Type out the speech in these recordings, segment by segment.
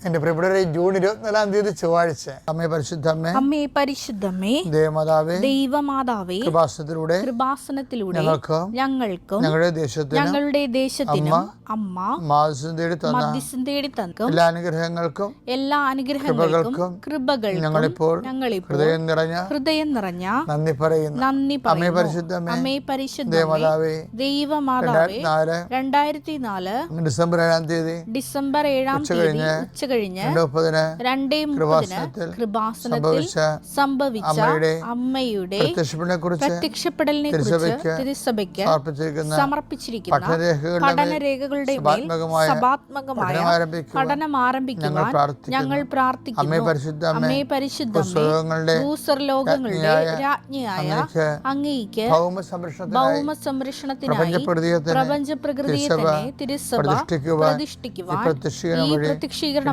എന്റെ പ്രിയപ്പെട്ടവരെ ജൂൺ ഇരുപത്തിനാലാം തീയതി ചൊവ്വാഴ്ച. അമ്മേ പരിശുദ്ധമ്മേ അമ്മേ പരിശുദ്ധമ്മേ ദേവമാതാവേ ദൈവമാതാവേ കൃപാസനത്തിലൂടെ കൃപാസനത്തിലൂടെ ഞങ്ങൾക്ക് ഞങ്ങൾക്കും ഞങ്ങളുടെ ദേശത്തിന് ഞങ്ങളുടെ ദേശത്തിനും അമ്മ മാസം തേടി തന്ന മധ്യസ്ഥം തേടി തന്ന എല്ലാ അനുഗ്രഹങ്ങൾക്കും എല്ലാ അനുഗ്രഹങ്ങൾക്കും കൃപകൾ ഞങ്ങളിപ്പോൾ ഞങ്ങളിപ്പോൾ ഹൃദയം നിറഞ്ഞ ഹൃദയം നിറഞ്ഞ നന്ദി പറയുന്നു. നന്ദി അമ്മേ പരിശുദ്ധമ്മേ അമ്മേ പരിശുദ്ധ ദേവമാതാവേ ദൈവമാതാവേ രണ്ടായിരത്തി നാല് ഡിസംബർ ഏഴാം തീയതി ഡിസംബർ ഏഴാം തീയതി മുപ്പതിന് രണ്ടേ മുപ്പതിന് കൃപാസനത്തിൽ സംഭവിച്ച അമ്മയുടെ പ്രത്യക്ഷപ്പെടലിനെ കുറിച്ച് തിരുസഭയ്ക്ക് തിരുസഭയ്ക്ക് സമർപ്പിച്ചിരിക്കുന്ന പഠനരേഖകളുടെ മേൽ സഭാത്മകമായ പഠനം ആരംഭിക്കുവാൻ ഞങ്ങൾ പ്രാർത്ഥിക്കുന്നു. അമ്മേ പരിശുദ്ധ ഭൂസ്വർലോകങ്ങളുടെ രാജ്ഞിയായ രാജ്ഞിയായ അങ്ങേക്ക് അങ്ങേക്ക് ഭൗമ സംരക്ഷണത്തിനായി പ്രപഞ്ചപ്രകൃതിയെ പ്രപഞ്ച പ്രകൃതിയെ തന്നെ തിരുസഭ പ്രതിഷ്ഠിക്കുവാൻ ഈ പ്രത്യക്ഷീകരണം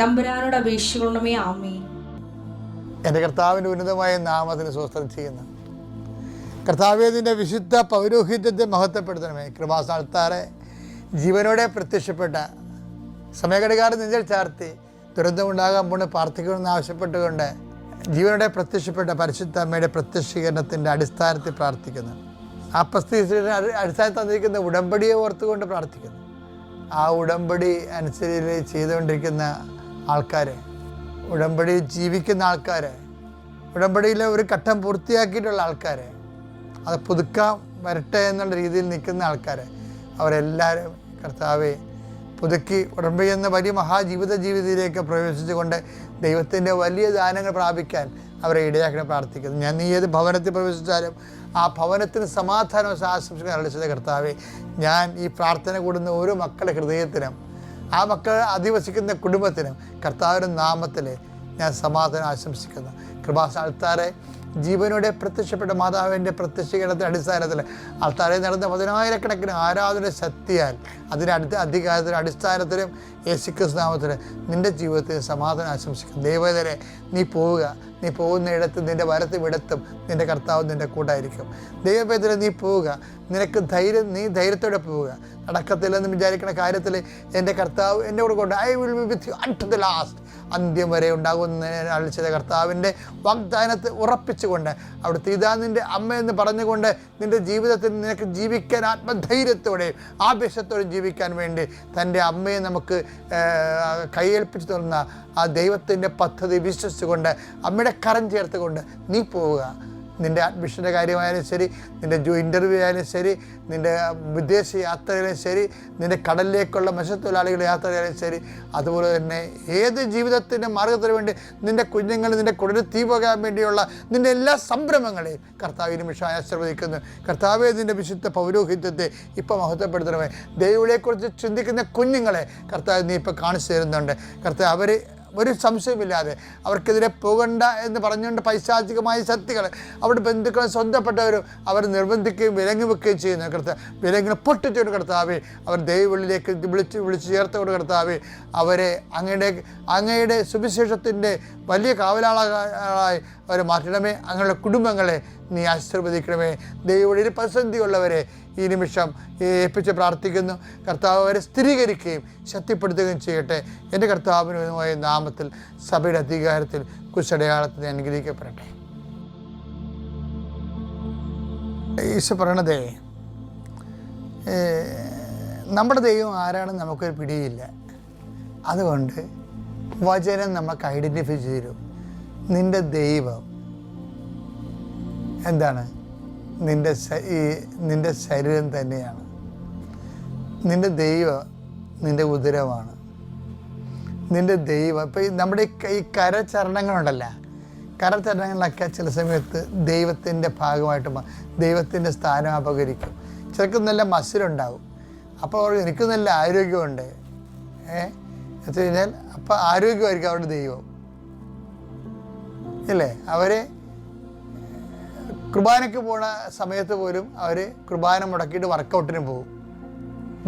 തമ്പുരാനോട് അപേക്ഷിക്കണമേ ആമേ എന്റെ കർത്താവിന്റെ ഉന്നതമായ നാമത്തിന് സ്വസ്ഥം ചെയ്യുന്നു കർത്താവേദിന്റെ വിശുദ്ധ പൗരോഹിത്യത്തെ മഹത്വപ്പെടുത്തണമേ. കൃപാസ്ഥാനത്താറെ ജീവനോടെ പ്രത്യക്ഷപ്പെട്ട സമയഘടകാരൻ നെഞ്ചൽ ചാർത്തി ദുരന്തമുണ്ടാകാൻ പോണ് പ്രാർത്ഥിക്കണമെന്ന് ആവശ്യപ്പെട്ടുകൊണ്ട് ജീവനോടെ പ്രത്യക്ഷപ്പെട്ട പരിശുദ്ധ അമ്മയുടെ പ്രത്യക്ഷീകരണത്തിന്റെ അടിസ്ഥാനത്തിൽ പ്രാർത്ഥിക്കുന്നു. ആ പ്രത്യക്ഷീകരണ അടിസ്ഥാനത്തിൽ തന്നിരിക്കുന്ന ഉടമ്പടിയെ ഓർത്തുകൊണ്ട് പ്രാർത്ഥിക്കുന്നു. ആ ഉടമ്പടി അനുസരിച്ച് ചെയ്തുകൊണ്ടിരിക്കുന്ന ആൾക്കാരെ ഉടമ്പടി ജീവിക്കുന്ന ആൾക്കാരെ ഉടമ്പടിയിലെ ഒരു ഘട്ടം പൂർത്തിയാക്കിയിട്ടുള്ള ആൾക്കാരെ അത് പുതുക്കാൻ വരട്ടെ എന്നുള്ള രീതിയിൽ നിൽക്കുന്ന ആൾക്കാരെ അവരെല്ലാവരും കർത്താവെ പുതുക്കി ഉടമ്പടി എന്ന വലിയ മഹാജീവിത ജീവിതത്തിലേക്ക് പ്രവേശിച്ചുകൊണ്ട് ദൈവത്തിന്റെ വലിയ ദാനങ്ങൾ പ്രാപിക്കാൻ അവരെ ഇടയാക്കണം പ്രാർത്ഥിക്കുന്നു. ഞാൻ നീ ഏത് ഭവനത്തിൽ പ്രവേശിച്ചാലും ആ ഭവനത്തിന് സമാധാനം ആശംസകൾ അളിച്ചത് കർത്താവെ ഞാൻ ഈ പ്രാർത്ഥന കൂടുന്ന ഓരോ മക്കളുടെ ഹൃദയത്തിനും ആ മക്കൾ അധിവസിക്കുന്ന കുടുംബത്തിനും കർത്താവിന്റെ നാമത്തിൽ ഞാൻ സമാധാനം ആശംസിക്കുന്നു. കൃപാസ ആൾത്താരെ ജീവനോടെ പ്രത്യക്ഷപ്പെട്ട മാതാവിന്റെ പ്രത്യക്ഷീകരണത്തിന്റെ അടിസ്ഥാനത്തിൽ ആൾത്താരെ നടന്ന പതിനായിരക്കണക്കിന് ആരാധന ശക്തിയാൽ അതിനടുത്ത അധികാരത്തിന്റെ അടിസ്ഥാനത്തിലും യേശുക്രിസ്തു നാമത്തിൽ നിന്റെ ജീവിതത്തിൽ സമാധാനം ആശംസിക്കുന്നു. ദൈവതരെ നീ പോവുക. നീ പോകുന്നിടത്ത് നിന്റെ വരത്തും ഇടത്തും നിന്റെ കർത്താവ് നിന്റെ കൂട്ടായിരിക്കും ദൈവപേദന നീ പോവുക. നിനക്ക് ധൈര്യം നീ ധൈര്യത്തോടെ പോവുക. നടക്കത്തില്ലെന്ന് വിചാരിക്കുന്ന കാര്യത്തിൽ എന്റെ കർത്താവ് എന്റെ കൂടെ കൊണ്ട് I will be with you at the last അന്ത്യം വരെ ഉണ്ടാകുന്ന അളിച്ചത് കർത്താവിന്റെ വാഗ്ദാനത്തെ ഉറപ്പിച്ചുകൊണ്ട് അവിടെ തീതാ നിന്റെ അമ്മയെന്ന് പറഞ്ഞുകൊണ്ട് നിന്റെ ജീവിതത്തിൽ നിനക്ക് ജീവിക്കാൻ ആത്മധൈര്യത്തോടെയും ആവേശത്തോടെയും ജീവിക്കാൻ വേണ്ടി തന്റെ അമ്മയെ നമുക്ക് കൈയേൽപ്പിച്ചു തന്ന ആ ദൈവത്തിന്റെ പദ്ധതി വിശ്വസിച്ചുകൊണ്ട് അമ്മയുടെ കരം ചേർത്തുകൊണ്ട് നീ പോവുക. നിന്റെ അഡ്മിഷന്റെ കാര്യമായാലും ശരി നിന്റെ ജോ ഇന്റർവ്യൂ ആയാലും ശരി നിന്റെ വിദേശ യാത്രയായാലും ശരി നിന്റെ കടലിലേക്കുള്ള മത്സ്യത്തൊഴിലാളികളുടെ യാത്രയായാലും ശരി അതുപോലെ തന്നെ ഏത് ജീവിതത്തിന്റെ മാർഗത്തിന് വേണ്ടി നിന്റെ കുഞ്ഞുങ്ങൾ നിന്റെ കുടലിൽ തീ പോകാൻ വേണ്ടിയുള്ള നിന്റെ എല്ലാ സംരംഭങ്ങളെയും കർത്താവ് നിമിഷം ആശീർവദിക്കുന്നു. കർത്താവെ നിന്റെ വിശുദ്ധ പൗരോഹിത്യത്തെ ഇപ്പോൾ മഹത്വപ്പെടുത്തണമേ. ദൈവങ്ങളെക്കുറിച്ച് ചിന്തിക്കുന്ന കുഞ്ഞുങ്ങളെ കർത്താവ് നീ ഇപ്പോൾ കാണിച്ചു തരുന്നുണ്ട്. കർത്താവ് അവർ ഒരു സംശയമില്ലാതെ അവർക്കെതിരെ പോകണ്ട എന്ന് പറഞ്ഞുകൊണ്ട് പൈശാചികമായ ശക്തികൾ അവരുടെ ബന്ധുക്കളെ സ്വന്തപ്പെട്ടവരും അവർ നിർബന്ധിക്കുകയും വിലങ്ങി വെക്കുകയും ചെയ്യുന്ന. കർത്താവ് വിലങ്ങിനെ പൊട്ടിച്ചുകൊണ്ട് കർത്താവെ അവർ ദൈവവിളിലേക്ക് വിളിച്ച് വിളിച്ച് ചേർത്തുകൊണ്ട് കർത്താവെ അവരെ അങ്ങയുടെ അങ്ങയുടെ സുവിശേഷത്തിന്റെ വലിയ കാവലാളായി അവരെ മാറ്റണമേ. അങ്ങയുടെ കുടുംബങ്ങളെ നീ ആശീർവദിക്കണമേ. ദൈവവിളിയിൽ പ്രതിസന്ധിയുള്ളവരെ ഈ നിമിഷം ഏൽപ്പിച്ച് പ്രാർത്ഥിക്കുന്നു. കർത്താവ് അവരെ സ്ഥിരീകരിക്കുകയും ശക്തിപ്പെടുത്തുകയും ചെയ്യട്ടെ. എന്റെ കർത്താവിനുമായ നാമത്തിൽ സഭയുടെ അധികാരത്തിൽ കുശടയാളത്തിന് അനുഗ്രഹിക്കപ്പെടട്ടെ. ഈശോ പറയണതേ നമ്മുടെ ദൈവം ആരാണെന്ന് നമുക്കൊരു പിടിയില്ല. അതുകൊണ്ട് വചനം നമുക്ക് ഐഡന്റിഫൈ ചെയ്തു. നിന്റെ ദൈവം എന്താണ്? നിന്റെ ഈ നിന്റെ ശരീരം തന്നെയാണ്. നിന്റെ ദൈവം നിന്റെ ഉദരമാണ്. നിന്റെ ദൈവം ഇപ്പം ഈ നമ്മുടെ ഈ കരചരണങ്ങളുണ്ടല്ലോ. കരചരണങ്ങളിലൊക്കെ ചില സമയത്ത് ദൈവത്തിന്റെ ഭാഗമായിട്ട് ദൈവത്തിന്റെ സ്ഥാനം അപകരിക്കും. ചിലർക്ക് നല്ല മസിലുണ്ടാവും. അപ്പോൾ അവർ എനിക്ക് നല്ല ആരോഗ്യമുണ്ട്. ഏ? വെച്ച് കഴിഞ്ഞാൽ അപ്പോൾ ആരോഗ്യമായിരിക്കും അവരുടെ ദൈവം. ഇല്ലേ? അവരെ കുർബാനയ്ക്ക് പോണ സമയത്ത് പോലും അവർ കുർബാന മുടക്കിയിട്ട് വർക്കൗട്ടിന് പോകും.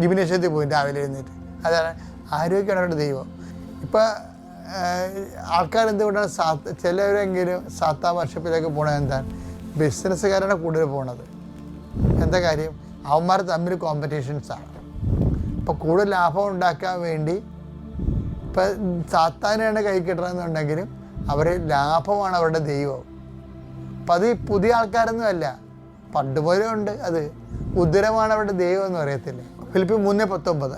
ജിമിനേഷ്യത്തിൽ പോകും രാവിലെ എഴുന്നേറ്റ്. അതാണ് ആരോഗ്യമാണ് അവരുടെ ദൈവം. ഇപ്പം ആൾക്കാർ എന്തുകൊണ്ടാണ് സാത്ത് ചിലവരെങ്കിലും സാത്താ വർഷപ്പിലേക്ക് പോണത് എന്താണ്? ബിസിനസ്സുകാരാണ് കൂടുതൽ പോണത്. എന്താ കാര്യം? അവന്മാർ തമ്മിൽ കോമ്പറ്റീഷൻസാണ് ഇപ്പം കൂടുതൽ ലാഭം ഉണ്ടാക്കാൻ വേണ്ടി ഇപ്പം സാത്താനാണ് കൈ കിട്ടണമെന്നുണ്ടെങ്കിലും അവർ ലാഭമാണ് അവരുടെ ദൈവം. അപ്പം അത് പുതിയ ആൾക്കാരൊന്നും അല്ല. പണ്ടുപോലെ ഉണ്ട് അത്. ഉദരമാണ് അവരുടെ ദൈവം എന്ന് പറയത്തില്ലേ? ഫിലിപ്പി മൂന്ന് പത്തൊമ്പത്.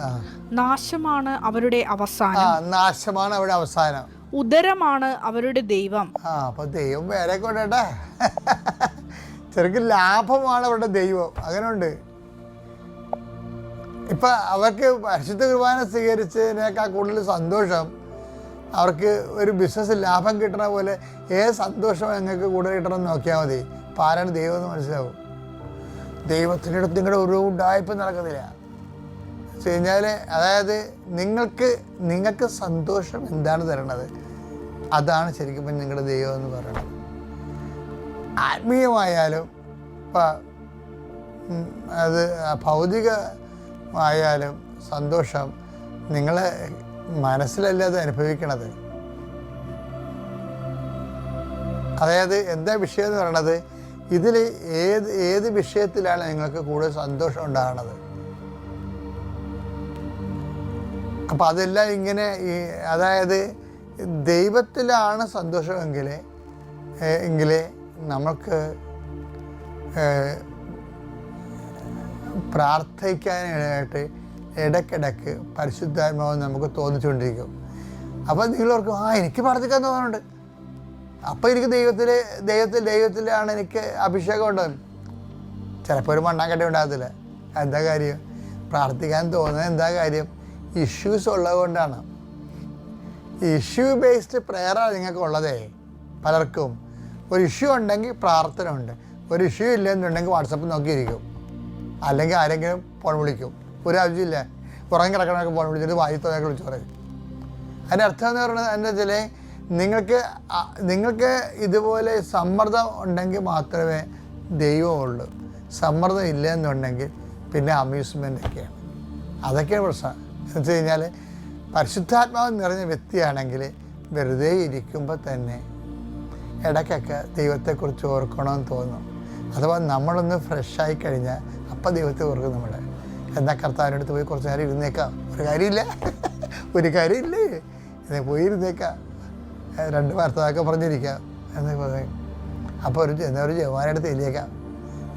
നാശമാണ് അവരുടെ അവസാനം. ആ നാശമാണ് അവരുടെ അവസാനം. ഉദരമാണ് അവരുടെ ദൈവം. ആ അപ്പോൾ ദൈവം വേറെ കൊണ്ടേട്ടാ. ചെറുക്ക് ലാഭമാണ് അവരുടെ ദൈവം. അങ്ങനെ ഉണ്ട് ഇപ്പം അവർക്ക് പരിശുദ്ധ കുർബാന സ്വീകരിച്ചതിനേക്കാൾ കൂടുതൽ സന്തോഷം അവർക്ക് ഒരു ബിസിനസ് ലാഭം കിട്ടണ പോലെ ഏത് സന്തോഷം ഞങ്ങൾക്ക് കൂടുതൽ കിട്ടണം എന്ന് നോക്കിയാൽ മതി. പാരാണ് ദൈവം എന്ന് മനസ്സിലാവും? ദൈവത്തിന്റെ അടുത്ത് നിങ്ങളുടെ ഒരു ഉണ്ടായ്പ നടക്കുന്നില്ല. കഴിഞ്ഞാൽ അതായത് നിങ്ങൾക്ക് നിങ്ങൾക്ക് സന്തോഷം എന്താണ് തരണത്? അതാണ് ശരിക്കും നിങ്ങളുടെ ദൈവം എന്ന് പറയുന്നത് ആത്മീയമായാലും ഇപ്പം അത് ഭൗതികമായാലും സന്തോഷം നിങ്ങളെ മനസ്സിലല്ല അത് അനുഭവിക്കണത്? അതായത് എന്താ വിഷയം എന്ന് പറയണത്? ഇതിൽ ഏത് ഏത് വിഷയത്തിലാണ് നിങ്ങൾക്ക് കൂടുതൽ സന്തോഷം ഉണ്ടാകുന്നത്? അപ്പം അതെല്ലാം ഇങ്ങനെ ഈ അതായത് ദൈവത്തിലാണ് സന്തോഷമെങ്കിൽ എങ്കിൽ നമുക്ക് പ്രാർത്ഥിക്കാനായിട്ട് ഇടയ്ക്കിടയ്ക്ക് പരിശുദ്ധാത്മാവ് നമുക്ക് തോന്നിച്ചുകൊണ്ടിരിക്കും. അപ്പോൾ നിങ്ങളോർക്കും ആ എനിക്ക് പ്രാർത്ഥിക്കാൻ തോന്നുന്നുണ്ട്. അപ്പോൾ എനിക്ക് ദൈവത്തിൽ ദൈവത്തിൽ ദൈവത്തിലാണ് എനിക്ക് അഭിഷേകം ഉണ്ടെന്ന് ചിലപ്പോൾ ഒരു മണ്ണാങ്കട്ടി ഉണ്ടാകത്തില്ല. എന്താ കാര്യം? പ്രാർത്ഥിക്കാൻ തോന്നുന്നത് എന്താ കാര്യം? ഇഷ്യൂസ് ഉള്ളതുകൊണ്ടാണ്. ഇഷ്യൂ ബേസ്ഡ് പ്രെയറാണ് നിങ്ങൾക്ക് ഉള്ളതേ പലർക്കും ഒരു ഇഷ്യൂ ഉണ്ടെങ്കിൽ പ്രാർത്ഥന ഉണ്ട് ഒരു ഇഷ്യൂ ഇല്ലെന്നുണ്ടെങ്കിൽ വാട്സപ്പ് നോക്കിയിരിക്കും. അല്ലെങ്കിൽ ആരെങ്കിലും ഫോൺ വിളിക്കും. ഒരു ആവശ്യമില്ല. പുറം കിടക്കണമൊക്കെ ഫോൺ വിളിച്ചിട്ട് വായി തോന്നൊക്കെ വിളിച്ചു പറയും. അതിന്റെ അർത്ഥം എന്ന് പറയുന്നത് എന്താ വെച്ചാൽ നിങ്ങൾക്ക് നിങ്ങൾക്ക് ഇതുപോലെ സമ്മർദ്ദം ഉണ്ടെങ്കിൽ മാത്രമേ ദൈവമുള്ളൂ സമ്മർദ്ദം ഇല്ല എന്നുണ്ടെങ്കിൽ പിന്നെ അമ്യൂസ്മെന്റ് ഒക്കെയാണ്. അതൊക്കെയാണ് പ്രശ്നം. എന്ന് വെച്ച് കഴിഞ്ഞാൽ പരിശുദ്ധാത്മാവ് നിറഞ്ഞ വ്യക്തിയാണെങ്കിൽ വെറുതെ ഇരിക്കുമ്പോൾ തന്നെ ഇടയ്ക്കൊക്കെ ദൈവത്തെക്കുറിച്ച് ഓർക്കണമെന്ന് തോന്നും. അഥവാ നമ്മളൊന്ന് ഫ്രഷായി കഴിഞ്ഞാൽ അപ്പം ദൈവത്തെ ഓർക്കും നമ്മൾ എന്നാൽ കർത്താവിന്റെ അടുത്ത് പോയി കുറച്ച് നേരം ഇരുന്നേക്കാം. ഒരു കാര്യമില്ല. ഒരു കാര്യമില്ലേ? എന്നെ പോയി ഇരുന്നേക്കാം. രണ്ട് വാർത്തകളൊക്കെ പറഞ്ഞിരിക്കാം. എന്ന് പറയും അപ്പോൾ ഒരു എന്നാ ഒരു ജവാനെടുത്ത് എഴുതിയേക്കാം.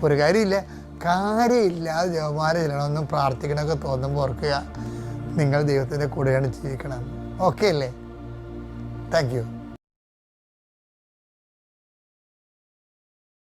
ഒരു കാര്യമില്ല. കാര്യമില്ലാതെ ജവമാരെ ചെല്ലണമെന്നും പ്രാർത്ഥിക്കണമൊക്കെ തോന്നുമ്പോൾ ഓർക്കുക. നിങ്ങൾ ദൈവത്തിന്റെ കൂടെയാണ് ജീവിക്കണം. ഓക്കെ അല്ലേ? Thank you